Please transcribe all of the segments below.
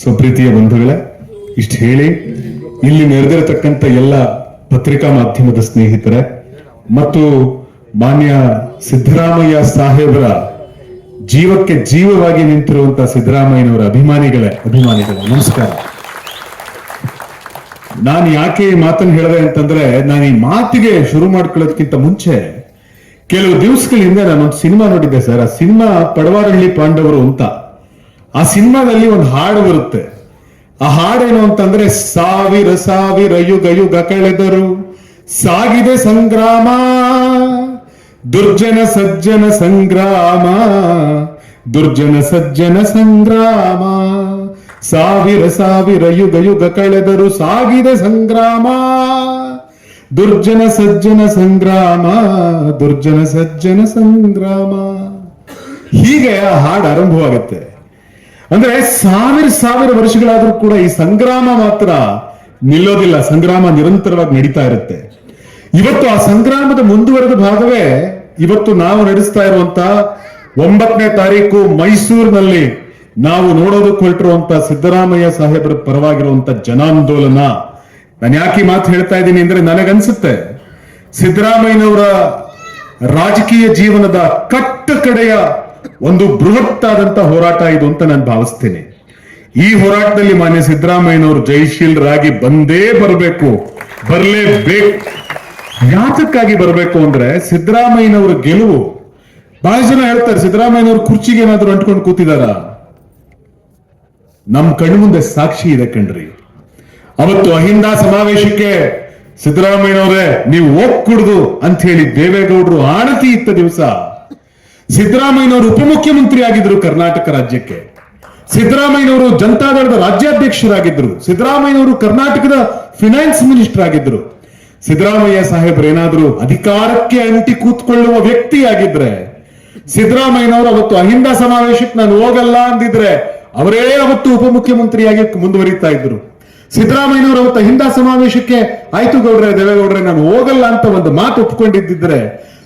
So ಬಂಧುಗಳೇ, ಇಷ್ಟು ಹೇಳಿ, ಇಲ್ಲಿ ನೆರೆದಿರತಕ್ಕಂಥ ಎಲ್ಲ ಪತ್ರಿಕಾ ಮಾಧ್ಯಮದ ಸ್ನೇಹಿತರೆ, ಮತ್ತು ಮಾನ್ಯ ಸಿದ್ದರಾಮಯ್ಯ ಸಾಹೇಬರ ಜೀವಕ್ಕೆ ಜೀವವಾಗಿ ನಿಂತಿರುವಂತಹ ಸಿದ್ದರಾಮಯ್ಯನವರ ಅಭಿಮಾನಿಗಳೇ ಅಭಿಮಾನಿಗಳೇ, ನಮಸ್ಕಾರ. ನಾನು ಯಾಕೆ ಈ ಮಾತನ್ನು ಹೇಳಿದೆ ಅಂತಂದ್ರೆ, ನಾನು ಈ ಮಾತಿಗೆ ಶುರು ಮಾಡ್ಕೊಳ್ಳೋದಕ್ಕಿಂತ ಮುಂಚೆ, ಕೆಲವು ದಿವಸಗಳ ಹಿಂದೆ ನಾನು ಒಂದು ಸಿನಿಮಾ ನೋಡಿದ್ದೆ ಸರ್. ಆ ಸಿನಿಮಾ ಪಡವಾರಹಳ್ಳಿ ಪಾಂಡವರು ಅಂತ. ಆ ಸಿನಿಮಾದಲ್ಲಿ ಒಂದು ಹಾಡು ಬರುತ್ತೆ. ಆ ಹಾಡೇನು ಅಂತಂದ್ರೆ, ಸಾವಿರ ಸಾವಿರ ಯುಗ ಯುಗ ಕಳೆದರು ಸಾಗಿದೆ ಸಂಗ್ರಾಮ, ದುರ್ಜನ ಸಜ್ಜನ ಸಂಗ್ರಾಮ, ದುರ್ಜನ ಸಜ್ಜನ ಸಂಗ್ರಾಮ, ಸಾವಿರ ಸಾವಿರ ಯುಗ ಯುಗ ಕಳೆದರು ಸಾಗಿದೆ ಸಂಗ್ರಾಮ, ದುರ್ಜನ ಸಜ್ಜನ ಸಂಗ್ರಾಮ, ದುರ್ಜನ ಸಜ್ಜನ ಸಂಗ್ರಾಮ. ಹೀಗೆ ಆ ಹಾಡು ಆರಂಭವಾಗುತ್ತೆ. ಅಂದ್ರೆ ಸಾವಿರ ಸಾವಿರ ವರ್ಷಗಳಾದ್ರೂ ಕೂಡ ಈ ಸಂಗ್ರಾಮ ಮಾತ್ರ ನಿಲ್ಲೋದಿಲ್ಲ. ಸಂಗ್ರಾಮ ನಿರಂತರವಾಗಿ ನಡೀತಾ ಇರುತ್ತೆ. ಇವತ್ತು ಆ ಸಂಗ್ರಾಮದ ಮುಂದುವರೆದ ಭಾಗವೇ ಇವತ್ತು ನಾವು ನಡೆಸ್ತಾ ಇರುವಂತ ಒಂಬತ್ತನೇ ತಾರೀಕು ಮೈಸೂರಿನಲ್ಲಿ ನಾವು ನೋಡೋದಕ್ಕೆ ಹೊರಟಿರುವಂತ ಸಿದ್ದರಾಮಯ್ಯ ಸಾಹೇಬರ ಪರವಾಗಿರುವಂತ ಜನಾಂದೋಲನ. ನಾನು ಯಾಕೆ ಮಾತು ಹೇಳ್ತಾ ಇದ್ದೀನಿ ಅಂದ್ರೆ ನನಗನ್ಸುತ್ತೆ. ಸಿದ್ದರಾಮಯ್ಯನವರ ರಾಜಕೀಯ ಜೀವನದ ಕಟ್ಟ ಕಡೆಯ ಒಂದು ಬೃಹತ್ ಆದಂತ ಹೋರಾಟ ಇದು ಅಂತ ನಾನು ಭಾವಿಸ್ತೇನೆ. ಈ ಹೋರಾಟದಲ್ಲಿ ಮಾನ್ಯ ಸಿದ್ದರಾಮಯ್ಯನವರು ಜಯಶೀಲರಾಗಿ ಬಂದೇ ಬರಬೇಕು. ಬರಲೇಬೇಕು. ಯಾತಕ್ಕಾಗಿ ಬರಬೇಕು ಅಂದ್ರೆ ಸಿದ್ದರಾಮಯ್ಯನವರ ಗೆಲುವು. ಬಹಳ ಜನ ಹೇಳ್ತಾರೆ, ಸಿದ್ದರಾಮಯ್ಯನವರು ಕುರ್ಚಿಗೆ ಏನಾದ್ರು ಅಂಟ್ಕೊಂಡು ಕೂತಿದಾರ? ನಮ್ ಕಣ್ಣು ಮುಂದೆ ಸಾಕ್ಷಿ ಇದೆ ಕಣ್ರಿ. ಅವತ್ತು ಅಹಿಂದ ಸಮಾವೇಶಕ್ಕೆ ಸಿದ್ದರಾಮಯ್ಯನವರೇ, ನೀವು ಹೋಗ್ಕೂಡ್ದು ಅಂತ ಹೇಳಿ ದೇವೇಗೌಡರು ಆಣತಿ ಇತ್ತ ದಿವಸ. ಸಿದ್ದರಾಮಯ್ಯನವರು ಉಪಮುಖ್ಯಮಂತ್ರಿ ಆಗಿದ್ರು ಕರ್ನಾಟಕ ರಾಜ್ಯಕ್ಕೆ. ಸಿದ್ದರಾಮಯ್ಯನವರು ಜನತಾದಳದ ರಾಜ್ಯಾಧ್ಯಕ್ಷರಾಗಿದ್ದರು. ಸಿದ್ದರಾಮಯ್ಯನವರು ಕರ್ನಾಟಕದ ಫಿನಾನ್ಸ್ ಮಿನಿಸ್ಟರ್ ಆಗಿದ್ರು ಸಿದ್ದರಾಮಯ್ಯ ಸಾಹೇಬ್ರು ಏನಾದ್ರು ಅಧಿಕಾರಕ್ಕೆ ಅಂಟಿ ಕೂತ್ಕೊಳ್ಳುವ ವ್ಯಕ್ತಿ ಆಗಿದ್ರೆ ಸಿದ್ದರಾಮಯ್ಯನವರು ಅವತ್ತು ಅಹಿಂದ ಸಮಾವೇಶಕ್ಕೆ ನಾನು ಹೋಗಲ್ಲ ಅಂದಿದ್ರೆ, ಅವರೇ ಅವತ್ತು ಉಪಮುಖ್ಯಮಂತ್ರಿಯಾಗಿ ಮುಂದುವರಿತಾ ಇದ್ರು ಸಿದ್ದರಾಮಯ್ಯನವರು ಅವತ್ತು ಅಹಿಂದ ಸಮಾವೇಶಕ್ಕೆ ಆಯ್ತು ಗೌಡ್ರೆ, ದೇವೇಗೌಡ್ರೆ, ನಾನು ಹೋಗಲ್ಲ ಅಂತ ಒಂದು ಮಾತು ಒಪ್ಕೊಂಡಿದ್ದಿದ್ರೆ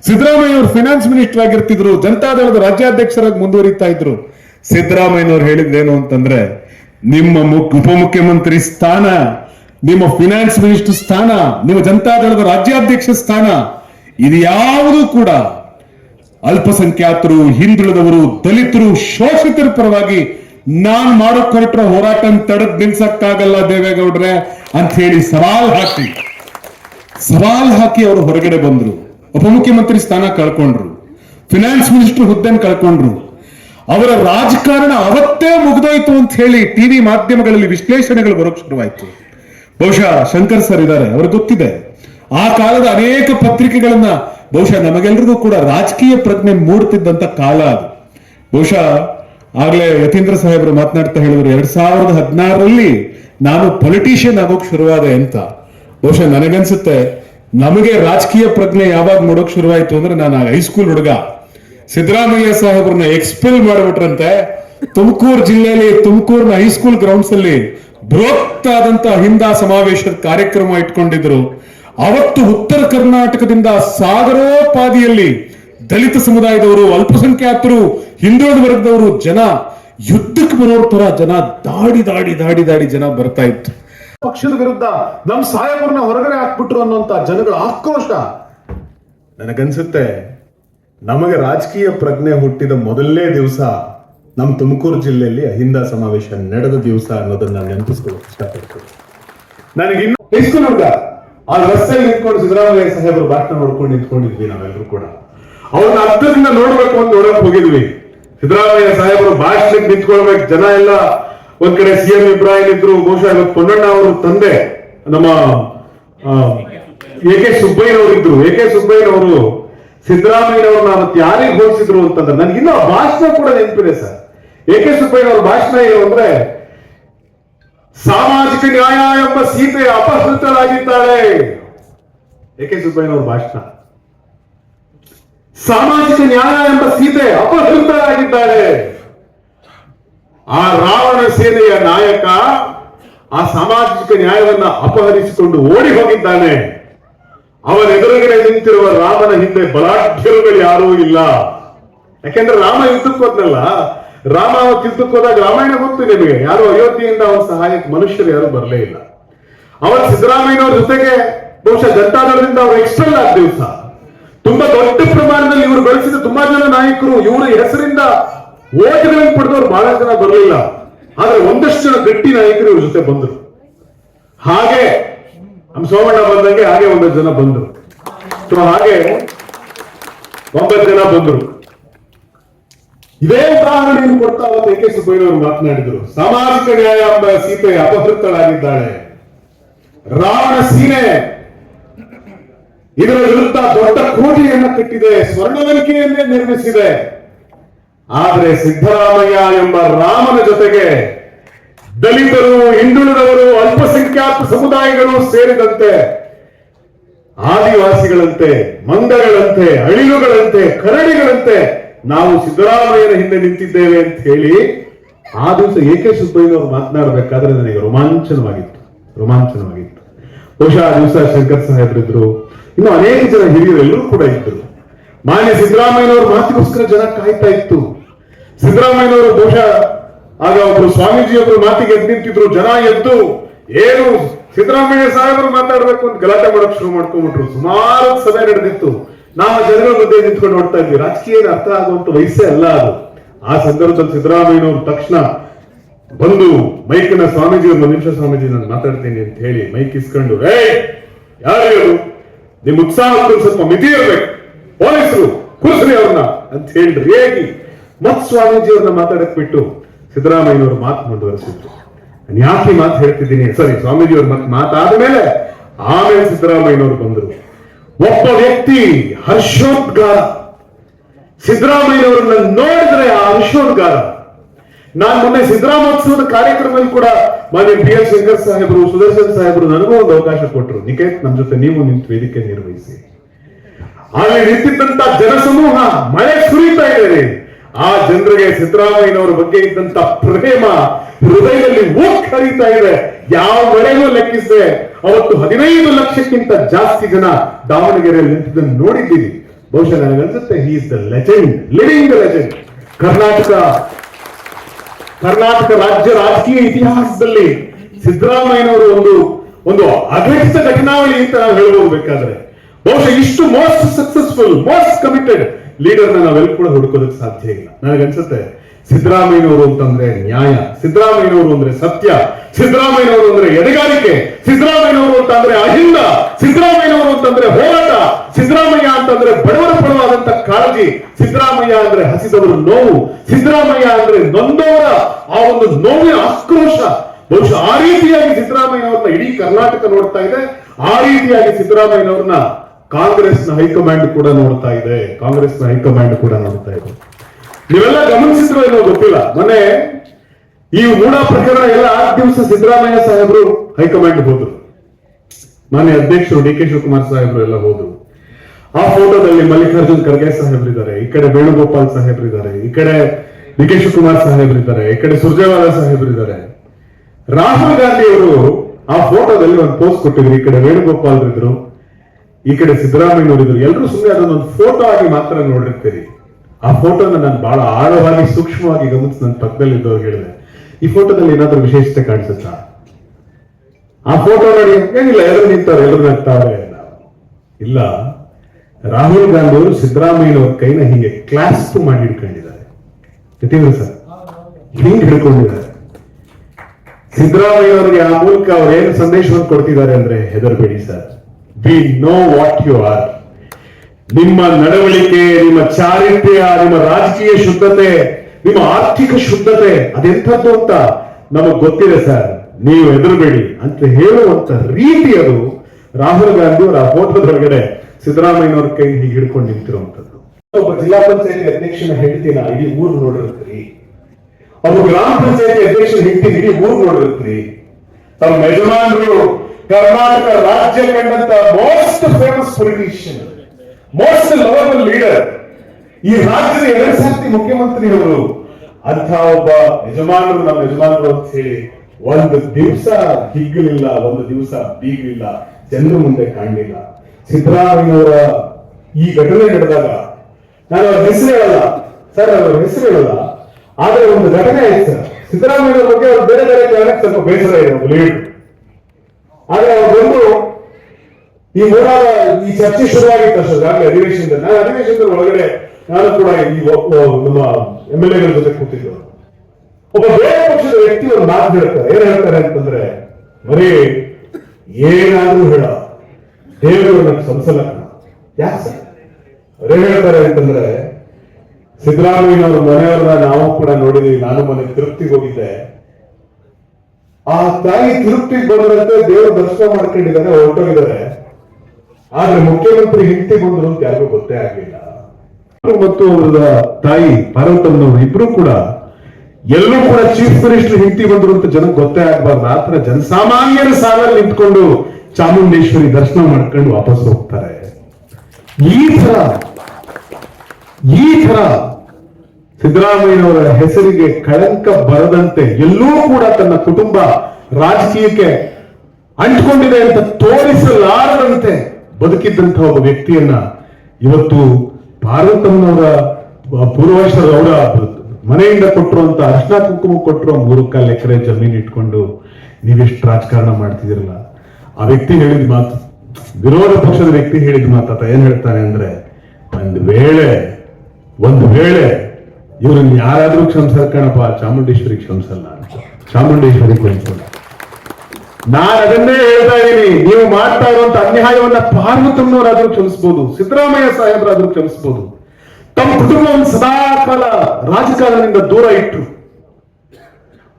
ಸಿದ್ದರಾಮಯ್ಯವರು ಫೈನಾನ್ಸ್ ಮಿನಿಸ್ಟರ್ ಆಗಿರ್ತಿದ್ರು, ಜನತಾದಳದ ರಾಜ್ಯಾಧ್ಯಕ್ಷರಾಗಿ ಮುಂದುವರಿತಾ ಇದ್ರು. ಸಿದ್ದರಾಮಯ್ಯನವ್ರು ಹೇಳಿದ್ದೇನು ಅಂತಂದ್ರೆ, ನಿಮ್ಮ ಮುಖ್- ಉಪಮುಖ್ಯಮಂತ್ರಿ ಸ್ಥಾನ, ನಿಮ್ಮ ಫಿನಾನ್ಸ್ ಮಿನಿಸ್ಟರ್ ಸ್ಥಾನ, ನಿಮ್ಮ ಜನತಾದಳದ ರಾಜ್ಯಾಧ್ಯಕ್ಷ ಸ್ಥಾನ, ಇದು ಯಾವುದೂ ಕೂಡ ಅಲ್ಪಸಂಖ್ಯಾತರು, ಹಿಂದುಳಿದವರು, ದಲಿತರು, ಶೋಷಿತರ ಪರವಾಗಿ ನಾನ್ ಮಾಡೋ ಹೊರಟಿರೋ ಹೋರಾಟ ತಡೆದ್ ನಿಲ್ಸಕ್ಕಾಗಲ್ಲ ದೇವೇಗೌಡ್ರೆ ಅಂತ ಹೇಳಿ ಸವಾಲ್ ಹಾಕಿ ಸವಾಲ್ ಹಾಕಿ ಅವರು ಹೊರಗಡೆ ಬಂದ್ರು. ಉಪಮುಖ್ಯಮಂತ್ರಿ ಸ್ಥಾನ ಕಳ್ಕೊಂಡ್ರು. Finance minister ಹುದ್ದೆನ ಕಳ್ಕೊಂಡ್ರು. ಅವರ ರಾಜಕಾರಣ ಅವತ್ತೇ ಮುಗ್ದೋಯ್ತು ಅಂತ ಹೇಳಿ ಟಿವಿ ಮಾಧ್ಯಮಗಳಲ್ಲಿ ವಿಶ್ಲೇಷಣೆಗಳು ಬರೋಕ್ ಶುರುವಾಯ್ತು. ಬಹುಶಃ ಶಂಕರ್ ಸರ್ ಇದ್ದಾರೆ ಅವ್ರಿಗೆ ಗೊತ್ತಿದೆ. ಆ ಕಾಲದ ಅನೇಕ ಪತ್ರಿಕೆಗಳನ್ನ ಬಹುಶಃ ನಮಗೆಲ್ರಿಗೂ ಕೂಡ ರಾಜಕೀಯ ಪ್ರಜ್ಞೆ ಮೂಡ್ತಿದ್ದಂತ ಕಾಲ ಅದು. ಬಹುಶಃ ಆಗ್ಲೇ ಯತೀಂದ್ರ ಸಾಹೇಬರು ಮಾತನಾಡ್ತಾ ಹೇಳಿದ್ರು, ಎರಡ್ ಸಾವಿರದ ಹದಿನಾರರಲ್ಲಿ ನಾನು ಪೊಲಿಟಿಷಿಯನ್ ಆಗೋಕ್ ಶುರುವಾದೆ ಅಂತ. ಬಹುಶಃ ನನಗನ್ಸುತ್ತೆ ನಮಗೆ ರಾಜಕೀಯ ಪ್ರಜ್ಞೆ ಯಾವಾಗ ಮೂಡೋಕ್ ಶುರುವಾಯ್ತು ಅಂದ್ರೆ ನಾನು ಹೈಸ್ಕೂಲ್ ಹುಡುಗ ಸಿದ್ದರಾಮಯ್ಯ ಸಾಹೇಬ್ರನ್ನ ಎಕ್ಸ್ಪೆಲ್ ಮಾಡಿಬಿಟ್ರಂತೆ. ತುಮಕೂರು ಜಿಲ್ಲೆಯಲ್ಲಿ, ತುಮಕೂರಿನ ಹೈಸ್ಕೂಲ್ ಗ್ರೌಂಡ್ಸ್ ಅಲ್ಲಿ ಬೃಹತ್ ಆದಂತ ಹಿಂದ ಸಮಾವೇಶದ ಕಾರ್ಯಕ್ರಮ ಇಟ್ಕೊಂಡಿದ್ರು. ಅವತ್ತು ಉತ್ತರ ಕರ್ನಾಟಕದಿಂದ ಸಾಗರೋಪಾದಿಯಲ್ಲಿ ದಲಿತ ಸಮುದಾಯದವರು, ಅಲ್ಪಸಂಖ್ಯಾತರು, ಹಿಂದುಳಿದ ವರ್ಗದವರು ಜನ, ಯುದ್ಧಕ್ಕೆ ಬರೋರ್ ತರ ಜನ ದಾಡಿ ದಾಡಿ ದಾಡಿ ದಾಡಿ ಜನ ಬರ್ತಾ ಇತ್ತು ಪಕ್ಷದ ವಿರುದ್ಧ ನಮ್ಮ ಸಾಹೇಬರನ್ನ ಹೊರಗಡೆ ಹಾಕ್ಬಿಟ್ರು ಅನ್ನುವಂತ ಜನಗಳ ಆಕ್ರೋಶ ನನಗನ್ಸುತ್ತೆ. ನಮಗೆ ರಾಜಕೀಯ ಪ್ರಜ್ಞೆ ಹುಟ್ಟಿದ ಮೊದಲನೇ ದಿವಸ ನಮ್ಮ ತುಮಕೂರು ಜಿಲ್ಲೆಯಲ್ಲಿ ಅಹಿಂದ ಸಮಾವೇಶ ನಡೆದ ದಿವಸ ಅನ್ನೋದನ್ನ ನಾನು ನೆನಪಿಸ್ಕೊಳ್ಳೋಕೆ ಇಷ್ಟಪಡ್ತೀನಿ. ನನಗೆ ಇನ್ನು ಹೈಸ್ಕೂಲ್ ಆ ರಸ್ತೆಯಲ್ಲಿ ನಿಂತ್ಕೊಂಡು ಸಿದ್ದರಾಮಯ್ಯ ಸಾಹೇಬರು ಭಾಷಣ ನೋಡ್ಕೊಂಡು ನಿಂತ್ಕೊಂಡಿದ್ವಿ ನಾವೆಲ್ಲರೂ ಕೂಡ. ಅವ್ರನ್ನ ಹತ್ತದಿಂದ ನೋಡ್ಬೇಕು ಅಂತ ನೋಡಕ್ ಹೋಗಿದ್ವಿ. ಸಿದ್ದರಾಮಯ್ಯ ಸಾಹೇಬರು ಭಾಷಣಕ್ಕೆ ನಿಂತ್ಕೊಳ್ಬೇಕು. ಜನ ಎಲ್ಲ ಒಂದ್ ಕಡೆ ಸಿ ಎಂ ಇಬ್ರಾಹಿಂ ಇದ್ರು, ಬಹುಶಃ ಇವತ್ತು ಪೊನ್ನಣ್ಣ ಅವರು ತಂದೆ, ನಮ್ಮ ಎ ಕೆ ಸುಬ್ಬಯ್ಯನವರಿದ್ರು ಎ ಕೆ ಸುಬ್ಬಯ್ಯನವರು ಸಿದ್ದರಾಮಯ್ಯನವ್ರನ್ನ ಅವತ್ತು ಯಾರಿಗೆ ಹೋಲಿಸಿದ್ರು ಅಂತಂದ್ರೆ ನನಗಿನ್ನೂ ಆ ಭಾಷಣ ಕೂಡ ನೆನಪಿದೆ ಸರ್. ಎ ಕೆ ಸುಬ್ಬಯ್ಯನವ್ರ ಭಾಷಣ ಏನು ಅಂದ್ರೆ, ಸಾಮಾಜಿಕ ನ್ಯಾಯ ಎಂಬ ಸೀತೆ ಅಪಹೃತರಾಗಿದ್ದಾಳೆ ಎ ಕೆ ಸುಬ್ಬಯ್ಯನವ್ರ ಭಾಷಣ. ಸಾಮಾಜಿಕ ನ್ಯಾಯ ಎಂಬ ಸೀತೆ ಅಪಹೃತರಾಗಿದ್ದಾಳೆ ಆ ರಾವಣ ಸೇನೆಯ ನಾಯಕ ಆ ಸಾಮಾಜಿಕ ನ್ಯಾಯವನ್ನ ಅಪಹರಿಸಿಕೊಂಡು ಓಡಿ ಹೋಗಿದ್ದಾನೆ. ಅವನ ಎದುರುಗಡೆ ನಿಂತಿರುವ ರಾಮನ ಹಿಂದೆ ಬಲಾಢ್ಯರುಗಳು ಯಾರೂ ಇಲ್ಲ. ಯಾಕೆಂದ್ರೆ ರಾಮ ಯುದ್ಧಕ್ಕೆ ಹೋದ್ನಲ್ಲ ರಾಮ ಯುದ್ಧಕ್ಕೋದಾಗ ರಾಮಾಯಣ ಗೊತ್ತು ನಿಮಗೆ. ಯಾರು ಅಯೋಧ್ಯೆಯಿಂದ ಅವನ ಸಹಾಯಕ್ಕೆ ಮನುಷ್ಯರು ಯಾರು ಬರಲೇ ಇಲ್ಲ. ಅವತ್ತು ಸಿದ್ದರಾಮಯ್ಯನವ್ರ ಜೊತೆಗೆ ಬಹುಶಃ ಜನತಾದಳದಿಂದ ಅವರು ಎಕ್ಸ್ಟ್ರಲ್ ಆದ ದಿವಸ. ತುಂಬಾ ದೊಡ್ಡ ಪ್ರಮಾಣದಲ್ಲಿ ಇವರು ಬೆಳೆಸಿದ ತುಂಬಾ ಜನ ನಾಯಕರು, ಇವರ ಹೆಸರಿಂದ ಓಟ್ಗಳನ್ನು ಪಡೆದವರು ಬಹಳ ಜನ ಬರಲಿಲ್ಲ. ಆದ್ರೆ ಒಂದಷ್ಟು ಜನ ಗಟ್ಟಿ ನಾಯಕರು ಇವ್ರ ಜೊತೆ ಬಂದರು. ಹಾಗೆ ನಮ್ಮ ಸೋಮಣ್ಣ ಬಂದಂಗೆ ಹಾಗೆ ಒಂಬತ್ತು ಜನ ಬಂದರು. ಸೊ ಹಾಗೆ ಒಂಬತ್ತು ಜನ ಬಂದರು. ಇದೇ ಉದಾಹರಣೆಯನ್ನು ಕೊಡ್ತಾ ಅವತ್ತು ಎ ಕೆ ಸುಬ್ಬಯ್ಯನವರು ಮಾತನಾಡಿದರು. ಸಾಮಾಜಿಕ ನ್ಯಾಯ ಎಂಬ ಸೀತೆ ಅಪಹೃತಳಾಗಿದ್ದಾಳೆ. ರಾವಣ ಸೀನೆ ಇದರ ವಿರುದ್ಧ ದೊಡ್ಡ ಕೋಟೆಯನ್ನು ಕಟ್ಟಿದೆ ಸ್ವರ್ಣವಂಕಿಯನ್ನೇ ನಿರ್ಮಿಸಿದೆ. ಆದರೆ ಸಿದ್ದರಾಮಯ್ಯ ಎಂಬ ರಾಮನ ಜೊತೆಗೆ ದಲಿತರು, ಹಿಂದುಳಿದವರು, ಅಲ್ಪಸಂಖ್ಯಾತ ಸಮುದಾಯಗಳು ಸೇರಿದಂತೆ ಆದಿವಾಸಿಗಳಂತೆ, ಮಂಗಗಳಂತೆ, ಅಳಿಲುಗಳಂತೆ, ಕರಡಿಗಳಂತೆ ನಾವು ಸಿದ್ದರಾಮಯ್ಯನ ಹಿಂದೆ ನಿಂತಿದ್ದೇವೆ ಅಂತ ಹೇಳಿ ಆ ದಿವಸ ಎ ಕೆ ಸುಬ್ಬಯ್ಯನವರು ಮಾತನಾಡಬೇಕಾದ್ರೆ ನನಗೆ ರೋಮಾಂಚನವಾಗಿತ್ತು. ರೋಮಾಂಚನವಾಗಿತ್ತು. ಬಹುಶಃ ಆ ದಿವಸ ಶಂಕರ್ ಸಾಹೇಬ್ರಿದ್ರು, ಇನ್ನು ಅನೇಕ ಜನ ಹಿರಿಯರು ಎಲ್ಲರೂ ಕೂಡ ಇದ್ರು ಮಾನ್ಯ ಸಿದ್ದರಾಮಯ್ಯನವರ ಮಾತಿಗೋಸ್ಕರ ಜನ ಕಾಯ್ತಾ ಇತ್ತು. ಸಿದ್ದರಾಮಯ್ಯನವರು ಬಹುಶಃ ಆಗ ಒಬ್ರು ಸ್ವಾಮೀಜಿಯೊಬ್ರು ಮಾತಿಗೆ ಎದ್ದು ನಿಂತಿದ್ರು ಜನ ಎದ್ದು, ಏನು ಸಿದ್ದರಾಮಯ್ಯ ಸಾಹೇಬರು ಮಾತಾಡ್ಬೇಕು ಅಂತ ಗಲಾಟೆ ಮಾಡಕ್ ಶುರು ಮಾಡ್ಕೊಂಡ್ಬಿಟ್ರು. ಸುಮಾರು ಸಭೆ ನಡೆದಿತ್ತು. ನಾವು ಜನರ ಮಧ್ಯೆ ನಿಂತ್ಕೊಂಡು ನೋಡ್ತಾ ಇದ್ವಿ. ರಾಜಕೀಯ ಅರ್ಥ ಆಗುವಂತ ವಯಸ್ಸೇ ಅಲ್ಲ ಅದು. ಆ ಸಂದರ್ಭದಲ್ಲಿ ಸಿದ್ದರಾಮಯ್ಯನವರು ತಕ್ಷಣ ಬಂದು ಮೈಕಿನ ಸ್ವಾಮೀಜಿ, ಒಂದು ನಿಮಿಷ ಸ್ವಾಮೀಜಿ, ನಾನು ಮಾತಾಡ್ತೀನಿ ಅಂತ ಹೇಳಿ ಮೈಕ್ ಇಸ್ಕೊಂಡು, ಏ, ಯಾರು ನಿಮ್ ಉತ್ಸಾಹ ಸ್ವಲ್ಪ ಮಿತಿ ಇರ್ಬೇಕು. ಪೊಲೀಸರು, ಕುರ್ಸ್ರಿ ಅವ್ರನ್ನ. ಅಂತ ಹೇಳ್ರಿ ಹೇಗಿ? ಮತ್ ಸ್ವಾಮೀಜಿ ಅವ್ರನ್ನ ಮಾತಾಡಕ್ ಬಿಟ್ಟು ಸಿದ್ದರಾಮಯ್ಯನವ್ರ ಮಾತು ಮುಂದುವರೆಸಿದ್ರು. ಯಾಕೆ ಮಾತು ಹೇಳ್ತಿದ್ದೀನಿ? ಸರಿ ಸ್ವಾಮೀಜಿ ಅವ್ರ ಮತ್ತೆ ಮಾತಾದ ಮೇಲೆ ಆಮೇಲೆ ಸಿದ್ದರಾಮಯ್ಯವರು ಬಂದರು. ಒಬ್ಬ ವ್ಯಕ್ತಿ ಹರ್ಷೋದ್ಗಾರ. ಸಿದ್ದರಾಮಯ್ಯನವರನ್ನ ನೋಡಿದ್ರೆ ಆ ಹರ್ಷೋದ್ಗಾರ. ನಾನು ಮೊನ್ನೆ ಸಿದ್ದರಾಮೋತ್ಸವದ ಕಾರ್ಯಕ್ರಮದಲ್ಲಿ ಕೂಡ ಮಾನ್ಯ ಪಿ ಎಸ್ ಶಂಕರ್ ಸಾಹೇಬರು, ಸುದರ್ಶನ್ ಸಾಹೇಬರು ನನಗೂ ಒಂದು ಅವಕಾಶ ಕೊಟ್ಟರು ನಿಕೇತ್ ನಮ್ಮ ಜೊತೆ ನೀವು ನಿಂತು ವೇದಿಕೆ ನಿರ್ವಹಿಸಿ. ಅಲ್ಲಿ ನಿಂತಿದ್ದಂತ ಜನಸಮೂಹ ಮಳೆ ಸುರಿತಾ ಇದೆ. ಆ ಜನರಿಗೆ ಸಿದ್ದರಾಮಯ್ಯನವರ ಬಗ್ಗೆ ಇದ್ದಂತ ಪ್ರೇಮ ಹೃದಯದಲ್ಲಿ ಹೋಗಿ ಕರೀತಾ ಇದೆ. ಯಾವ ಲೆಕ್ಕಿಸಿದೆ ಅವತ್ತು ಹದಿನೈದು ಲಕ್ಷಕ್ಕಿಂತ ಜಾಸ್ತಿ ಜನ ದಾವಣಗೆರೆಯಲ್ಲಿ ನಿಂತಿದ್ದನ್ನು ನೋಡಿದ್ದೀವಿ ಬಹುಶಃ ನನಗನ್ಸುತ್ತೆ he is the legend living the legend Karnataka Karnataka ರಾಜ್ಯ ರಾಜಕೀಯ ಇತಿಹಾಸದಲ್ಲಿ ಸಿದ್ದರಾಮಯ್ಯನವರು ಒಂದು ಒಂದು ಅಘಟಿತ ಘಟನಾವಳಿ ಅಂತ ನಾವು ಹೇಳ್ಬೋದು ಬೇಕಾದ್ರೆ. ಬಹುಶಃ ಇಷ್ಟು ಮೋಸ್ಟ್ ಸಕ್ಸಸ್ಫುಲ್ ಮೋಸ್ಟ್ ಕಮಿಟೆಡ್ ಲೀಡರ್ನ ನಾವೆಲ್ ಕೂಡ ಹುಡುಕೋದಕ್ಕೆ ಸಾಧ್ಯ ಇಲ್ಲ. ನನಗನ್ಸುತ್ತೆ, ಸಿದ್ದರಾಮಯ್ಯನವರು ಅಂತಂದ್ರೆ ನ್ಯಾಯ, ಸಿದ್ದರಾಮಯ್ಯನವರು ಅಂದ್ರೆ ಸತ್ಯ, ಸಿದ್ದರಾಮಯ್ಯನವರು ಅಂದ್ರೆ ಎದೆಗಾರಿಕೆ, ಸಿದ್ದರಾಮಯ್ಯನವರು ಅಂತಂದ್ರೆ ಅಹಿಂದ, ಸಿದ್ದರಾಮಯ್ಯನವರು ಅಂತಂದ್ರೆ ಹೋರಾಟ, ಸಿದ್ದರಾಮಯ್ಯ ಅಂತಂದ್ರೆ ಬಡವರ ಪರವಾದಂತ ಕಾಳಜಿ, ಸಿದ್ದರಾಮಯ್ಯ ಅಂದ್ರೆ ಹಸಿದವರ ನೋವು, ಸಿದ್ದರಾಮಯ್ಯ ಅಂದ್ರೆ ನೊಂದವರ ಆ ಒಂದು ನೋವಿನ ಆಕ್ರೋಶ. ಬಹುಶಃ ಆ ರೀತಿಯಾಗಿ ಸಿದ್ದರಾಮಯ್ಯನವ್ರನ್ನ ಇಡೀ ಕರ್ನಾಟಕ ನೋಡ್ತಾ ಇದೆ, ಆ ರೀತಿಯಾಗಿ ಸಿದ್ದರಾಮಯ್ಯನವ್ರನ್ನ ಕಾಂಗ್ರೆಸ್ನ ಹೈಕಮಾಂಡ್ ಕೂಡ ನೋಡ್ತಾ ಇದೆ. ಕಾಂಗ್ರೆಸ್ನ ಹೈಕಮಾಂಡ್ ಕೂಡ ನೋಡ್ತಾ ಇದೆ. ನೀವೆಲ್ಲ ಗಮನಿಸಿದ್ರು ಏನೋ ಗೊತ್ತಿಲ್ಲ. ಮೊನ್ನೆ ಈ ಮೂಡ ಪ್ರಕರಣ ಎಲ್ಲ ಆ ದಿವಸ ಸಿದ್ದರಾಮಯ್ಯ ಸಾಹೇಬರು ಹೈಕಮಾಂಡ್ ಹೋದ್ರು. ಮಾನ್ಯ ಅಧ್ಯಕ್ಷರು ಡಿ ಕೆ ಶಿವಕುಮಾರ್ ಸಾಹೇಬರು ಎಲ್ಲ ಹೋದ್ರು. ಆ ಫೋಟೋದಲ್ಲಿ ಮಲ್ಲಿಕಾರ್ಜುನ್ ಖರ್ಗೆ ಸಾಹೇಬ್ರಿದ್ದಾರೆ. ಈ ಕಡೆ ವೇಣುಗೋಪಾಲ್ ಸಾಹೇಬ್ರಿದ್ದಾರೆ. ಈ ಕಡೆ ಡಿ ಕೆ ಶಿವಕುಮಾರ್ ಸಾಹೇಬ್ರಿದ್ದಾರೆ. ಈ ಕಡೆ ಸುರಜೇವಾಲಯ ಸಾಹೇಬ್ರು ಇದ್ದಾರೆ ರಾಹುಲ್ ಗಾಂಧಿ ಅವರು ಆ ಫೋಟೋದಲ್ಲಿ ಒಂದು ಪೋಸ್ಟ್ ಕೊಟ್ಟಿದ್ರು. ಈ ಕಡೆ ವೇಣುಗೋಪಾಲ್ ಇದ್ರು ಈ ಕಡೆ ಸಿದ್ದರಾಮಯ್ಯ ನೋಡಿದ್ರು. ಎಲ್ಲರೂ ಸುಮ್ಮನೆ ಅದನ್ನೊಂದು ಫೋಟೋ ಆಗಿ ಮಾತ್ರ ನೋಡಿರ್ತೀರಿ. ಆ ಫೋಟೋನ ನಾನು ಬಹಳ ಆಳವಾಗಿ ಸೂಕ್ಷ್ಮವಾಗಿ ಗಮನಿಸಿ ನನ್ನ ಪಕ್ಕದಲ್ಲಿ ಇದ್ದವ್ರು ಹೇಳಿದೆ ಈ ಫೋಟೋದಲ್ಲಿ ಏನಾದ್ರೂ ವಿಶೇಷತೆ ಕಾಣಿಸುತ್ತಾ? ಆ ಫೋಟೋ ನೋಡಿ, ಏನಿಲ್ಲ ಎಲ್ಲರೂ ನಿಂತಾರೆ ಎಲ್ಲರೂ ನಗ್ತಾವ್ರೆ ಅಂತ. ಇಲ್ಲ. ರಾಹುಲ್ ಗಾಂಧಿ ಅವರು ಸಿದ್ದರಾಮಯ್ಯನವ್ರ ಕೈನ ಹಿಂಗೆ ಕ್ಲಾಸ್ ಮಾಡಿ ಹಿಡ್ಕೊಂಡಿದ್ದಾರೆ. ಗೊತ್ತಿಲ್ಲ ಸರ್? ಹಿಂಗ್ ಹಿಡ್ಕೊಂಡಿದ್ದಾರೆ. ಸಿದ್ದರಾಮಯ್ಯ ಅವರಿಗೆ ಆ ಮೂಲಕ ಅವ್ರು ಏನು ಸಂದೇಶವನ್ನು ಕೊಡ್ತಿದ್ದಾರೆ ಅಂದ್ರೆ ಹೆದರ್ಬೇಡಿ sir. We know what you are ನಿಮ್ಮ ನಡವಳಿಕೆ, ನಿಮ್ಮ ಚಾರಿತ್ರ್ಯ, ನಿಮ್ಮ ರಾಜಕೀಯ ಶುದ್ಧತೆ, ನಿಮ್ಮ ಆರ್ಥಿಕ ಶುದ್ಧತೆ, ಅದೆಂಥದ್ದು ಅಂತ ನಮಗ್ ಗೊತ್ತಿದೆ ಸರ್. ನೀವು ಹೆದರಬೇಡಿ ಅಂತ ಹೇಳುವಂತ ರೀತಿ ಅದು ರಾಹುಲ್ ಗಾಂಧಿ ಅವರ ಆ ಫೋಟೋದೊಳಗಡೆ ಸಿದ್ದರಾಮಯ್ಯನವ್ರ ಕೈ ಹೀಗೆ ಹಿಡ್ಕೊಂಡು ನಿಂತಿರುವಂತದ್ದು ಒಬ್ಬ ಜಿಲ್ಲಾ ಪಂಚಾಯತಿ ಅಧ್ಯಕ್ಷನ ಹೆಂಡತಿನ ಇಡೀ ಊರು ನೋಡಿರ್ತೀರಿ ಒಬ್ಬ ಗ್ರಾಮ ಪಂಚಾಯತಿ ಅಧ್ಯಕ್ಷನ ಹೇಳ್ತೀನಿ ಇಡೀ ಊರು ನೋಡಿರ್ತೀರಿ ತಮ್ಮ ಯಜಮಾನರು ಕರ್ನಾಟಕ ರಾಜ್ಯ ಕಂಡಂತ most famous politician most lovable leader ಈ ರಾಜ್ಯದ ಎರಡು ಸರ್ತಿ ಮುಖ್ಯಮಂತ್ರಿ ಅವರು ಅಂತ ಒಬ್ಬ ಯಜಮಾನರು, ನಮ್ಮ ಯಜಮಾನರು ಅಂತ ಹೇಳಿ ಒಂದು ದಿವಸ ಹಿಗ್ಗಲಿಲ್ಲ, ಒಂದು ದಿವಸ ಬೀಗಲಿಲ್ಲ, ಜನರು ಮುಂದೆ ಕಾಣಲಿಲ್ಲ. ಸಿದ್ದರಾಮಯ್ಯವರ ಈ ಘಟನೆ ನಡೆದಾಗ ನಾನು ಅವ್ರ ಹೆಸರು ಹೇಳಲ್ಲ, ಸರ್ ಅವ್ರ ಹೆಸರು ಹೇಳಲ್ಲ, ಆದ್ರೆ ಒಂದು ಘಟನೆ ಆಯ್ತು, ಸರ್. ಸಿದ್ದರಾಮಯ್ಯ ಬಗ್ಗೆ ಅವ್ರು ಬೇರೆ ಬೇರೆ ಕಾರಣಕ್ಕೆ ಸ್ವಲ್ಪ ಬೇಸರ ಇದೆ ಲೀಡ್ ಆದ್ರೆ ಅವ್ರು ಈ ಮೂರಾದ ಈ ಚರ್ಚೆ ಶುರುವಾಗಿತ್ತು ಅಷ್ಟೇ ಅಧಿವೇಶನದಲ್ಲಿ. ನಾನು ಅಧಿವೇಶನದ ಒಳಗಡೆ, ನಾನು ಕೂಡ ಈ ನಮ್ಮ ಎಂ ಎಲ್ ಎಗಳ ಜೊತೆ ಕೂತಿದ್ದು. ಒಬ್ಬ ಬೇರೆ ಪಕ್ಷದ ವ್ಯಕ್ತಿ ಒಂದು ಮಾತು ಹೇಳ್ತಾರೆ. ಏನ್ ಹೇಳ್ತಾರೆ ಅಂತಂದ್ರೆ, ಬರೀ ಏನಾದ್ರೂ ಹೇಳ, ದೇವರು ನನ್ನ ಸಂಸಲ್ಲ ಯಾಕೆ ಅವ್ರೇನ್ ಹೇಳ್ತಾರೆ ಅಂತಂದ್ರೆ ಸಿದ್ದರಾಮಯ್ಯನವ್ರ ಮನೆಯವ್ರನ್ನ ನಾವು ಕೂಡ ನೋಡಿದೀವಿ, ನಾನು ಮನೆ ತೃಪ್ತಿಗೆ ಹೋಗಿದ್ದೆ. ಆ ತಾಯಿ ತಿರುಪ್ತಿಗೆ ಬಂದ್ರಂತೆ ದೇವರು ದರ್ಶನ ಮಾಡ್ಕೊಂಡಿದ್ದಾರೆ ಹೊರಟೋಗಿದ್ದಾರೆ. ಆದ್ರೆ ಮುಖ್ಯಮಂತ್ರಿ ಹಿಂತಿ ಬಂದ್ರು ಅಂತ ಯಾರಿಗೂ ಗೊತ್ತೇ ಆಗಲಿಲ್ಲ. ಮತ್ತು ಅವರ ತಾಯಿ ಪಾರ್ವತಮ್ಮನವರು ಇಬ್ರು ಕೂಡ, ಎಲ್ಲೂ ಕೂಡ ಚೀಫ್ ಮಿನಿಸ್ಟರ್ ಹಿಂತಿ ಬಂದ್ರು ಅಂತ ಜನಕ್ಕೆ ಗೊತ್ತೇ ಆಗ್ಬಾರ್ದು. ಆತರ ಜನಸಾಮಾನ್ಯರ ಸಾಲಲ್ಲಿ ನಿಂತ್ಕೊಂಡು ಚಾಮುಂಡೇಶ್ವರಿ ದರ್ಶನ ಮಾಡ್ಕೊಂಡು ವಾಪಸ್ ಹೋಗ್ತಾರೆ. ಈ ತರ ಈ ತರ ಸಿದ್ದರಾಮಯ್ಯನವರ ಹೆಸರಿಗೆ ಕಳಂಕ ಬರದಂತೆ ಎಲ್ಲೂ ಕೂಡ ತನ್ನ ಕುಟುಂಬ ರಾಜಕೀಯಕ್ಕೆ ಅಂಟ್ಕೊಂಡಿದೆ ಅಂತ ತೋರಿಸಲಾರದಂತೆ ಬದುಕಿದ್ದಂತಹ ಒಬ್ಬ ವ್ಯಕ್ತಿಯನ್ನ ಇವತ್ತು ಪಾರ್ವತಮ್ಮನವರ ಪೂರ್ವಾಶ್ರದವರ ಮನೆಯಿಂದ ಕೊಟ್ಟಿರುವಂತ ಅರ್ಶನ ಕುಂಕುಮ ಕೊಟ್ಟಿರೋ ಮೂರು ಕಾಲು ಎಕರೆ ಜಮೀನು ಇಟ್ಕೊಂಡು ನೀವೆಷ್ಟು ರಾಜಕಾರಣ ಮಾಡ್ತಿದಿರಲ್ಲ ಆ ವ್ಯಕ್ತಿ ಹೇಳಿದ ಮಾತು, ವಿರೋಧ ಪಕ್ಷದ ವ್ಯಕ್ತಿ ಹೇಳಿದ ಮಾತಾತ ಏನ್ ಹೇಳ್ತಾನೆ ಅಂದ್ರೆ, ಒಂದು ವೇಳೆ ಒಂದು ವೇಳೆ ಇವ್ರನ್ನ ಯಾರಾದ್ರೂ ಕ್ಷಮಿಸಲ್ ಕಣಪ್ಪ, ಚಾಮುಂಡೇಶ್ವರಿ ಕ್ಷಮಿಸಲ್ಲ ಚಾಮುಂಡೇಶ್ವರಿ ಕ್ಷಮಿಸಲ್ಲ ನಾನು ಅದನ್ನೇ ಹೇಳ್ತಾ ಇದ್ದೀನಿ. ನೀವು ಮಾಡ್ತಾ ಇರುವಂತ ಅನ್ಯಾಯವನ್ನ ಪಾರ್ವತಮ್ಮನವರಾದ್ರೂ ಕ್ಷಮಿಸಬಹುದು ಸಿದ್ದರಾಮಯ್ಯ ಸಾಹೇಬರಾದ್ರೂ ಕ್ಷಮಿಸಬಹುದು ತಮ್ಮ ಕುಟುಂಬವನ್ನು ಸದಾ ಕಾಲ ರಾಜಕಾರಣದಿಂದ ದೂರ ಇಟ್ಟರು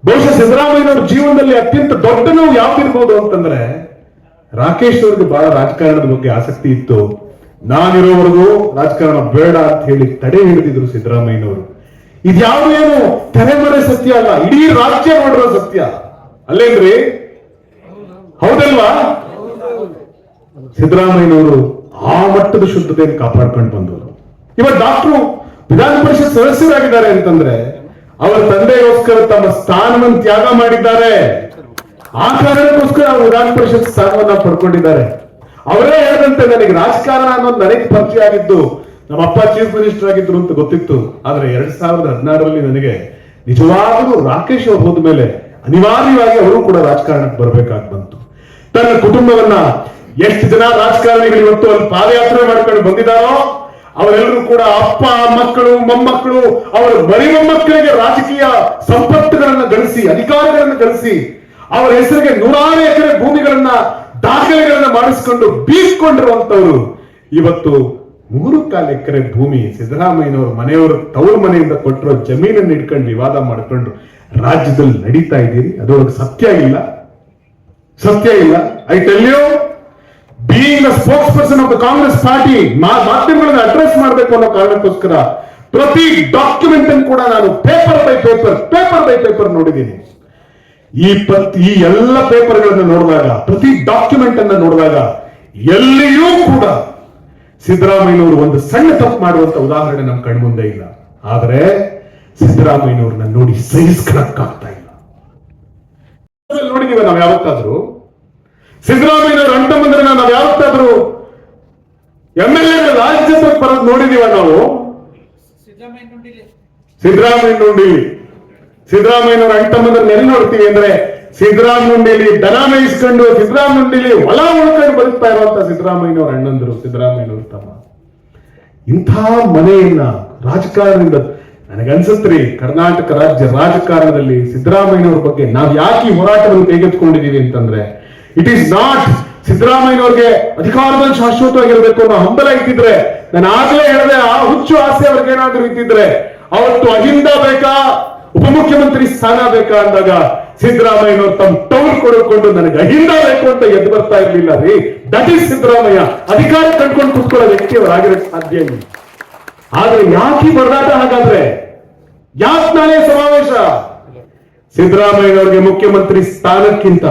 ಬಹುಶಃ ಸಿದ್ದರಾಮಯ್ಯನವ್ರ ಜೀವನದಲ್ಲಿ ಅತ್ಯಂತ ದೊಡ್ಡ ನೋವು ಯಾವ್ದಿರ್ಬೋದು ಅಂತಂದ್ರೆ, ರಾಕೇಶ್ ಅವ್ರಿಗೆ ಬಹಳ ರಾಜಕಾರಣದ ಬಗ್ಗೆ ಆಸಕ್ತಿ ಇತ್ತು. ನಾನಿರೋವರೆಗೂ ರಾಜಕಾರಣ ಬೇಡ ಅಂತ ಹೇಳಿ ತಡೆ ಹಿಡಿದಿದ್ರು ಸಿದ್ದರಾಮಯ್ಯನವರು. ಇದ್ಯಾವುದು ಏನು? ತಲೆಮರೆ ಸತ್ಯ ಅಲ್ಲ, ಇಡೀ ರಾಜ್ಯ ಮಾಡಿರೋ ಸತ್ಯ. ಅಲ್ಲೇನ್ರಿ? ಹೌದಲ್ವಾ? ಸಿದ್ದರಾಮಯ್ಯನವರು ಆ ಮಟ್ಟದ ಶುದ್ಧತೆಯನ್ನು ಕಾಪಾಡ್ಕೊಂಡು ಬಂದವರು. ಇವತ್ತು ಡಾಕ್ಟ್ರು ವಿಧಾನ ಪರಿಷತ್ ಸದಸ್ಯರಾಗಿದ್ದಾರೆ ಅಂತಂದ್ರೆ, ಅವರ ತಂದೆಗೋಸ್ಕರ ತಮ್ಮ ಸ್ಥಾನವನ್ನು ತ್ಯಾಗ ಮಾಡಿದ್ದಾರೆ. ಆ ಕಾರಣಕ್ಕೋಸ್ಕರ ಅವರು ವಿಧಾನ ಪರಿಷತ್ ಸ್ಥಾನವನ್ನ ಪಡ್ಕೊಂಡಿದ್ದಾರೆ. ಅವರೇ ಹೇಳಿದಂತೆ ನನಗೆ ರಾಜಕಾರಣ ಅನ್ನೋದು ನನಗೆ ಪರಿಚಯ ಆಗಿದ್ದು ನಮ್ಮ ಅಪ್ಪ ಚೀಫ್ ಮಿನಿಸ್ಟರ್ ಆಗಿದ್ರು ಅಂತ ಗೊತ್ತಿತ್ತು. ಆದ್ರೆ ಎರಡ್ ಸಾವಿರದ ಹದಿನಾರರಲ್ಲಿ ನನಗೆ ನಿಜವಾಗಲೂ ರಾಕೇಶ್ ಅವರು ಹೋದ ಮೇಲೆ ಅನಿವಾರ್ಯವಾಗಿ ಅವರು ಕೂಡ ರಾಜಕಾರಣಕ್ಕೆ ಬರಬೇಕಾಗಿ ಬಂತು. ತನ್ನ ಕುಟುಂಬವನ್ನ ಎಷ್ಟು ಜನ ರಾಜಕಾರಣಿಗಳು ಇವತ್ತು ಅಲ್ಲಿ ಪಾದಯಾತ್ರೆ ಮಾಡ್ಕೊಂಡು ಬಂದಿದ್ದಾರೋ, ಅವರೆಲ್ಲರೂ ಕೂಡ ಅಪ್ಪ, ಮಕ್ಕಳು, ಮೊಮ್ಮಕ್ಕಳು, ಅವರ ಬರೀ ಮೊಮ್ಮಕ್ಕಳಿಗೆ ರಾಜಕೀಯ ಸಂಪತ್ತುಗಳನ್ನ ಗಳಿಸಿ, ಅಧಿಕಾರಗಳನ್ನು ಗಳಿಸಿ, ಅವರ ಹೆಸರಿಗೆ ನೂರಾರು ಎಕರೆ ಭೂಮಿಗಳನ್ನ ದಾಖಲೆಗಳನ್ನ ಮಾಡಿಸಿಕೊಂಡು ಬೀಸ್ಕೊಂಡಿರುವಂತವರು ಇವತ್ತು ಮೂರು ಕಾಲು ಎಕರೆ ಭೂಮಿ ಸಿದ್ದರಾಮಯ್ಯನವರು ಮನೆಯವರು ತವರು ಮನೆಯಿಂದ ಕೊಟ್ಟಿರೋ ಜಮೀನನ್ನು ಇಟ್ಕೊಂಡು ವಿವಾದ ಮಾಡ್ಕೊಂಡು ರಾಜ್ಯದಲ್ಲಿ ನಡೀತಾ ಇದ್ದೀರಿ? ಅದರೊಳಗೆ ಸತ್ಯ ಇಲ್ಲ. ಸತ್ಯ ಇಲ್ಲ. I tell you being spokesperson of the Congress party ಮಾಧ್ಯಮಗಳನ್ನ address ಮಾಡಬೇಕು ಅನ್ನೋ ಕಾರಣಕ್ಕೋಸ್ಕರ ಪ್ರತಿ ಡಾಕ್ಯುಮೆಂಟ್ ಅನ್ನು ಕೂಡ ನಾನು paper by paper paper by paper ನೋಡಿದ್ದೀನಿ. ಈ ಪ್ರತಿ, ಈ ಎಲ್ಲ ಪೇಪರ್ಗಳನ್ನು ನೋಡಿದಾಗ ಪ್ರತಿ ಡಾಕ್ಯುಮೆಂಟ್ ಅನ್ನು ನೋಡಿದಾಗ ಎಲ್ಲಿಯೂ ಕೂಡ ಸಿದ್ದರಾಮಯ್ಯನವರು ಒಂದು ಸಣ್ಣ ತಪ್ಪು ಮಾಡುವಂತ ಉದಾಹರಣೆ ನಮ್ಮ ಕಣ್ಮುಂದೆ ಇಲ್ಲ. ಆದ್ರೆ ಸಿದ್ದರಾಮಯ್ಯನವ್ರನ್ನ ನೋಡಿ ಸಹಿಸ್ಕೊಳಕ್ಕಾಗ್ತಾ ಇಲ್ಲ. ನೋಡಿದೀವ ನಾವ್ ಯಾವತ್ತಾದ್ರೂ. ಸಿದ್ದರಾಮಯ್ಯನವ್ರ ಅಂಟ ಬಂದ್ರೆ ನಾವ್ ಯಾವತ್ತಾದ್ರೂ ಎಂ ಎಲ್ ಎ ರಾಜ್ಯಸಭೆ ಬರೋದು ನೋಡಿದೀವ ನಾವು? ಸಿದ್ದರಾಮಯ್ಯ ನೋಡಿ ಸಿದ್ದರಾಮಯ್ಯನವ್ರ ಅಂಟ ಬಂದ್ರೆ ಎಲ್ಲಿ ನೋಡ್ತೀವಿ ಅಂದ್ರೆ ಸಿದ್ದರಾಮ ನುಂಡಿಲಿ ದನ ಮೇಯಿಸ್ಕೊಂಡು ಸಿದ್ದರಾಮ ನುಂಡಿಲಿ ಹೊಲ ಉಳ್ಕೊಂಡು ಬದುಕ್ತಾ ಇರುವಂತ ಸಿದ್ದರಾಮಯ್ಯನವ್ರ ಅಣ್ಣಂದರು, ಸಿದ್ದರಾಮಯ್ಯನವ್ರ ತಮ್ಮ. ಇಂಥ ಮನೆಯನ್ನ ರಾಜಕಾರಣದಿಂದ ನನಗನ್ಸತ್ರಿ ಕರ್ನಾಟಕ ರಾಜ್ಯ ರಾಜಕಾರಣದಲ್ಲಿ ಸಿದ್ದರಾಮಯ್ಯನವ್ರ ಬಗ್ಗೆ ನಾವ್ ಯಾಕೆ ಹೋರಾಟವನ್ನು ಕೈಗೆತ್ತಿಕೊಂಡಿದೀವಿ ಅಂತಂದ್ರೆ ಇಟ್ ಈಸ್ ನಾಟ್ ಸಿದ್ದರಾಮಯ್ಯನವ್ರಿಗೆ ಅಧಿಕಾರದಲ್ಲಿ ಶಾಶ್ವತವಾಗಿರ್ಬೇಕು ಅನ್ನೋ ಹಂಬಲ ಇಟ್ಟಿದ್ರೆ, ನಾನು ಆಗ್ಲೇ ಹೇಳಿದೆ, ಆ ಹುಚ್ಚು ಆಸೆ ಅವ್ರಿಗೆ ಏನಾದ್ರೂ ಇದ್ದಿದ್ರೆ, ಅವತ್ತು ಅಹಿಂದ ಬೇಕಾ, ಉಪಮುಖ್ಯಮಂತ್ರಿ ಸ್ಥಾನ ಬೇಕಾ ಅಂದಾಗ ಸಿದ್ದರಾಮಯ್ಯನವ್ರು ತಮ್ಮ ಟೌನ್ ಕೊಡಕೊಂಡು ನನಗೆ ಅಹಿಂದ ಬೇಕು ಅಂತ ಎದ್ದು ಬರ್ತಾ ಇರ್ಲಿಲ್ಲ ರೀ. That is Siddaramaiah. ಅಧಿಕಾರ ಕಂಡ್ಕೊಂಡು ಕುತ್ಕೊಳ್ಳೋ ವ್ಯಕ್ತಿ ಅವರಾಗಿರಕ್ಕೆ ಸಾಧ್ಯ ಇಲ್ಲ. ಆದ್ರೆ ಯಾಕೆ ಬರದಾಟ ಹಾಗಾದ್ರೆ? ಯಾಕೆ ನಾಳೆ ಸಮಾವೇಶ? ಸಿದ್ದರಾಮಯ್ಯನವರಿಗೆ ಮುಖ್ಯಮಂತ್ರಿ ಸ್ಥಾನಕ್ಕಿಂತ,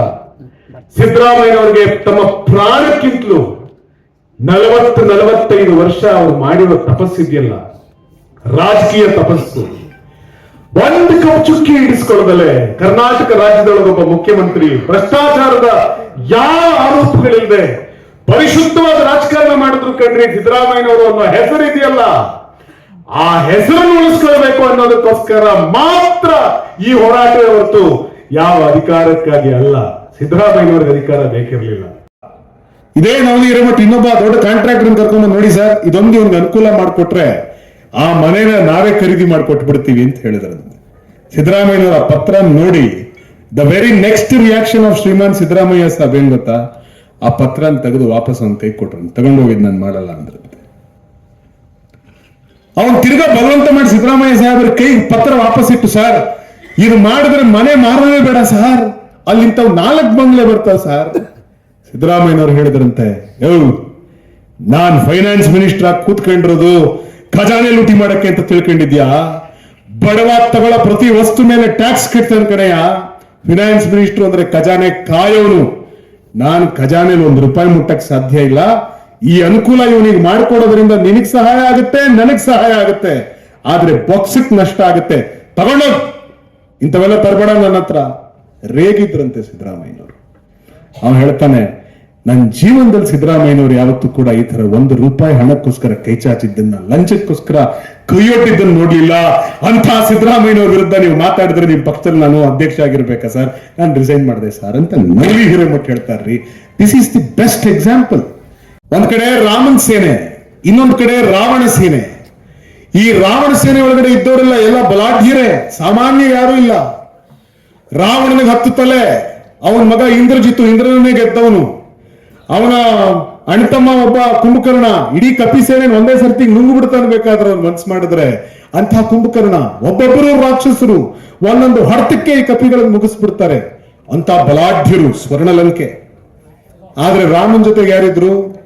ಸಿದ್ದರಾಮಯ್ಯನವರಿಗೆ ತಮ್ಮ ಪ್ರಾಣಕ್ಕಿಂತಲೂ ನಲವತ್ತು ನಲವತ್ತೈದು ವರ್ಷ ಅವರು ಮಾಡಿರೋ ತಪಸ್ಸಿದೆಯಲ್ಲ, ರಾಜಕೀಯ ತಪಸ್ಸು. ಒಂದು ಕಪ್ ಚುಕ್ಕಿ ಇಡಿಸ್ಕೊಳ್ಳದಲೆ ಕರ್ನಾಟಕ ರಾಜ್ಯದೊಳಗೊಬ್ಬ ಮುಖ್ಯಮಂತ್ರಿ ಭ್ರಷ್ಟಾಚಾರದ ಯಾವ ಆರೋಪಗಳಿಲ್ಲದೆ ಪರಿಶುದ್ಧವಾದ ರಾಜಕಾರಣ ಮಾಡಿದ್ರು ಕಣ್ರಿ ಸಿದ್ದರಾಮಯ್ಯನವರು ಅನ್ನೋ ಹೆಸರಿದೆಯಲ್ಲ ಆ ಹೆಸರನ್ನು ಉಳಿಸ್ಕೊಳ್ಬೇಕು ಅನ್ನೋದಕ್ಕೋಸ್ಕರ ಮಾತ್ರ ಈ ಹೋರಾಟ ಹೊರತು ಯಾವ ಅಧಿಕಾರಕ್ಕಾಗಿ ಅಲ್ಲ, ಸಿದ್ದರಾಮಯ್ಯನವ್ರಿಗೆ ಅಧಿಕಾರ ಬೇಕಿರಲಿಲ್ಲ. ಇದೇ ನವಲಿ ಹಿರೇಮಠ ಇನ್ನೊಬ್ಬ ದೊಡ್ಡ ಕಾಂಟ್ರಾಕ್ಟರ್ ಕರ್ಕೊಂಡು ನೋಡಿ ಸರ್, ಇದೊಂದು ಒಂದು ಅನುಕೂಲ ಮಾಡಿಕೊಟ್ರೆ ಆ ಮನೇನ ನಾವೇ ಖರೀದಿ ಮಾಡಿಕೊಟ್ಟು ಬಿಡ್ತೀವಿ ಅಂತ ಹೇಳಿದ್ರು ಸಿದ್ದರಾಮಯ್ಯನವರ ಪತ್ರ ನೋಡಿ the very next reaction of Shriman Siddaramaiah Saab ಏನ್ ಗೊತ್ತಾ? ಆ ಪತ್ರ ತೆಗೆದು ವಾಪಸ್ ಅವ್ನ ಕೈ ಕೊಟ್ರು. ತಗೊಂಡು ಹೋಗಿದ್ ನಾನು ಮಾಡಲ್ಲ ಅಂದ್ರೆ ಅವನ್ ತಿರ್ಗಾ ಬಲವಂತ ಮಾಡಿ ಸಿದ್ದರಾಮಯ್ಯ ಸಾಹೇಬ್ರ ಕೈ ಪತ್ರ ವಾಪಸ್ ಇಟ್ಟು, ಸರ್, ಇದು ಮಾಡಿದ್ರೆ ಮನೆ ಮಾರಲೇ ಬೇಡ ಸರ್. ಅಲ್ಲಿಂತ ನಾಲ್ಕು ಬಂಗ್ಲೆ ಬರ್ತಾವ ಸರ್. ಸಿದ್ದರಾಮಯ್ಯನವ್ರು ಹೇಳಿದ್ರಂತೆ, ಯೋ, ನಾನ್ ಫೈನಾನ್ಸ್ ಮಿನಿಸ್ಟರ್ ಆಗಿ ಕೂತ್ಕೊಂಡಿರೋದು ಖಜಾನೆ ಲೂಟಿ ಮಾಡಕ್ಕೆ ಅಂತ ತಿಳ್ಕೊಂಡಿದ್ಯಾ? ಬಡವ ತಗೊಳ್ಳೋ ಪ್ರತಿ ವಸ್ತು ಮೇಲೆ ಟ್ಯಾಕ್ಸ್ ಕಟ್ತಾನೆ ಕಡೆಯ ಫಿನಾನ್ಸ್ ಮಿನಿಸ್ಟರ್ ಅಂದ್ರೆ ಖಜಾನೆ ಕಾಯೋನು. ನಾನು ಖಜಾನೆಲಿ ಒಂದು ರೂಪಾಯಿ ಮುಟ್ಟಕ್ಕೆ ಸಾಧ್ಯ ಇಲ್ಲ. ಈ ಅನುಕೂಲ ಇವನಿಗೆ ಮಾಡ್ಕೊಡೋದ್ರಿಂದ ನಿನಗ್ ಸಹಾಯ ಆಗುತ್ತೆ, ನನಗ್ ಸಹಾಯ ಆಗುತ್ತೆ. ಆದ್ರೆ ಬಾಕ್ಸಿಕ್ ನಷ್ಟ ಆಗುತ್ತೆ. ತಗೊಂಡೋಗ್ ಇಂಥವೆಲ್ಲ ತರಬೇಡ ನನ್ನ ಹತ್ರ. ರೇಗಿದ್ರಂತೆ ಸಿದ್ದರಾಮಯ್ಯನವರು. ಅವನು ಹೇಳ್ತಾನೆ ನನ್ನ ಜೀವನದಲ್ಲಿ ಸಿದ್ದರಾಮಯ್ಯನವರು ಯಾವತ್ತೂ ಕೂಡ ಈ ತರ ಒಂದು ರೂಪಾಯಿ ಹಣಕ್ಕೋಸ್ಕರ ಕೈ ಚಾಚಿದ್ದನ್ನ, ಲಂಚಕ್ಕೋಸ್ಕರ ಕೈಯೊಟ್ಟಿದ್ದನ್ನು ನೋಡ್ಲಿಲ್ಲ. ಅಂತ ಸಿದ್ದರಾಮಯ್ಯನವ್ರ ವಿರುದ್ಧ ನೀವು ಮಾತಾಡಿದ್ರೆ ನಿಮ್ಮ ಪಕ್ಷದಲ್ಲಿ ನಾನು ಅಧ್ಯಕ್ಷ ಆಗಿರ್ಬೇಕಾ ಸರ್? ನಾನು ರಿಸೈನ್ ಮಾಡಿದೆ ಸರ್ ಅಂತ ನವಿ Hiremath ಹೇಳ್ತಾರ್ರಿ. This is the best example ಒಂದ್ ಕಡೆ ರಾಮನ್ ಸೇನೆ, ಇನ್ನೊಂದ್ ಕಡೆ ರಾವಣ ಸೇನೆ. ಈ ರಾವಣ ಸೇನೆ ಒಳಗಡೆ ಇದ್ದವರೆಲ್ಲ ಎಲ್ಲ ಬಲಾಢ್ಯರೇ, ಸಾಮಾನ್ಯ ಯಾರು ಇಲ್ಲ. ರಾವಣನಿಗೆ ಹತ್ತು ತಲೆ, ಅವನ ಮಗ ಇಂದ್ರಜಿತ್ತು ಇಂದ್ರನೇ ಗೆದ್ದವನು. ಅವನ ಅಣ್ತಮ್ಮ ಒಬ್ಬ ಕುಂಭಕರ್ಣ, ಇಡೀ ಕಪಿ ಸೇನೆ ಒಂದೇ ಸರ್ತಿ ನುಂಗು ಬಿಡ್ತಾನೆ ಬೇಕಾದ್ರೆ ಅವ್ನು ಮನ್ಸು ಮಾಡಿದ್ರೆ. ಅಂತಹ ಕುಂಭಕರ್ಣ, ಒಬ್ಬೊಬ್ಬರು ರಾಕ್ಷಸರು, ಒಂದೊಂದು ಹೊಡೆತಕ್ಕೆ ಈ ಕಪಿಗಳನ್ನು ಮುಗಿಸ್ಬಿಡ್ತಾರೆ. ಅಂತ ಬಲಾಢ್ಯರು ಸ್ವರ್ಣಲಂಕೆ. ಆದ್ರೆ ರಾಮನ್ ಜೊತೆಗೆ ಯಾರಿದ್ರು?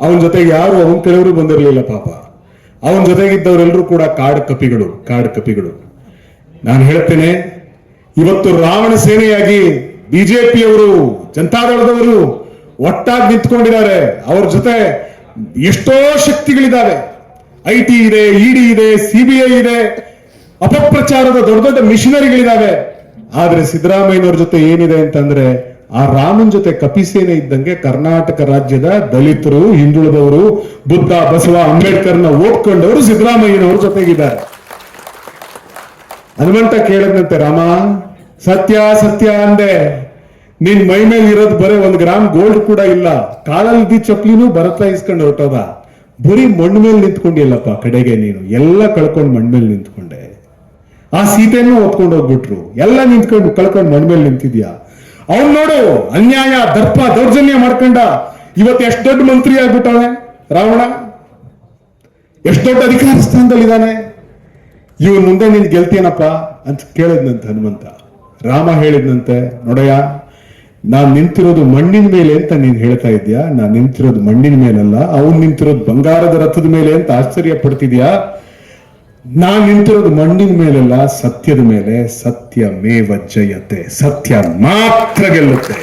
ಅವನ ಜೊತೆಗೆ ಯಾರು? ಅವನ ಕೆಲವರು ಬಂದಿರಲಿಲ್ಲ ಪಾಪ. ಅವನ ಜೊತೆಗಿದ್ದವರೆಲ್ಲರೂ ಕೂಡ ಕಾಡು ಕಪಿಗಳು ಕಾಡು ಕಪಿಗಳು. ನಾನು ಹೇಳ್ತೇನೆ, ಇವತ್ತು ರಾವಣ ಸೇನೆಯಾಗಿ ಬಿಜೆಪಿಯವರು, ಜನತಾದಳದವರು ಒಟ್ಟಾಗಿ ನಿಂತ್ಕೊಂಡಿದ್ದಾರೆ. ಅವ್ರ ಜೊತೆ ಎಷ್ಟೋ ಶಕ್ತಿಗಳಿದ್ದಾವೆ. ಐ ಟಿ ಇದೆ, ಇಡಿ ಇದೆ, ಸಿಬಿಐ ಇದೆ. ಅಪಪ್ರಚಾರದ ದೊಡ್ಡ ದೊಡ್ಡ ಮಿಷನರಿಗಳಿದ್ದಾವೆ. ಆದ್ರೆ ಸಿದ್ದರಾಮಯ್ಯನವ್ರ ಜೊತೆ ಏನಿದೆ ಅಂತಂದ್ರೆ, ಆ ರಾಮನ್ ಜೊತೆ ಕಪಿಸೇನೆ ಇದ್ದಂಗೆ ಕರ್ನಾಟಕ ರಾಜ್ಯದ ದಲಿತರು, ಹಿಂದುಳಿದವರು, ಬುದ್ಧ, ಬಸವ, ಅಂಬೇಡ್ಕರ್ನ ಓದ್ಕೊಂಡವರು ಸಿದ್ದರಾಮಯ್ಯನವ್ರ ಜೊತೆಗಿದ್ದಾರೆ. ಹನುಮಂತ ಕೇಳದಂತೆ ರಾಮ, ಸತ್ಯ ಸತ್ಯ ಅಂದೆ. ನಿನ್ ಮೈ ಮೇಲೆ ಇರೋದು ಬರೀ ಒಂದ್ ಗ್ರಾಮ್ ಗೋಲ್ಡ್ ಕೂಡ ಇಲ್ಲ. ಕಾಲಲ್ಲಿ ಚಪ್ಲಿನೂ ಭರತ ಇಸ್ಕೊಂಡು ಹೊರಟೋದ. ಬರೀ ಮಣ್ಣು ಮೇಲೆ ನಿಂತ್ಕೊಂಡಿಲ್ಲಪ್ಪ ಕಡೆಗೆ ನೀನು. ಎಲ್ಲ ಕಳ್ಕೊಂಡು ಮಣ್ಣ್ ಮೇಲೆ ನಿಂತ್ಕೊಂಡೆ. ಆ ಸೀತೆಯನ್ನು ಹೊತ್ಕೊಂಡು ಹೋಗ್ಬಿಟ್ರು. ಎಲ್ಲ ನಿಂತ್ಕೊಂಡು ಕಳ್ಕೊಂಡು ಮಣ್ಣ್ ಮೇಲೆ ನಿಂತಿದ್ಯಾ? ಅವ್ನ್ ನೋಡು, ಅನ್ಯಾಯ, ದರ್ಪ, ದೌರ್ಜನ್ಯ ಮಾಡ್ಕೊಂಡ. ಇವತ್ತು ಎಷ್ಟು ದೊಡ್ಡ ಮಂತ್ರಿ ಆಗ್ಬಿಟ್ಟವನೆ, ರಾವಣ? ಎಷ್ಟು ದೊಡ್ಡ ಅಧಿಕಾರ ಸ್ಥಾನದಲ್ಲಿದ್ದಾನೆ ಇವನ್ ಮುಂದೆ ನೀನ್ ಗೆಲ್ತೀನಪ್ಪ ಅಂತ ಕೇಳಿದ್ನಂತೆ ಹನುಮಂತ ರಾಮ ಹೇಳಿದ್ನಂತೆ, ನೋಡಯ್ಯ ನಾನ್ ನಿಂತಿರೋದು ಮಣ್ಣಿನ ಮೇಲೆ ಅಂತ ನೀನ್ ಹೇಳ್ತಾ ಇದ್ಯಾ ನಾನ್ ನಿಂತಿರೋದು ಮಣ್ಣಿನ ಮೇಲಲ್ಲ, ಅವ್ನ್ ನಿಂತಿರೋದು ಬಂಗಾರದ ರಥದ ಮೇಲೆ ಅಂತ ಆಶ್ಚರ್ಯ ಪಡ್ತಿದ್ಯಾ ನಾನ್ ನಿಂತಿರೋದು ಮಣ್ಣಿನ ಮೇಲಲ್ಲ, ಸತ್ಯದ ಮೇಲೆ ಸತ್ಯ ಮೇವ ಜಯತೆ, ಸತ್ಯ ಮಾತ್ರ ಗೆಲ್ಲುತ್ತೆ.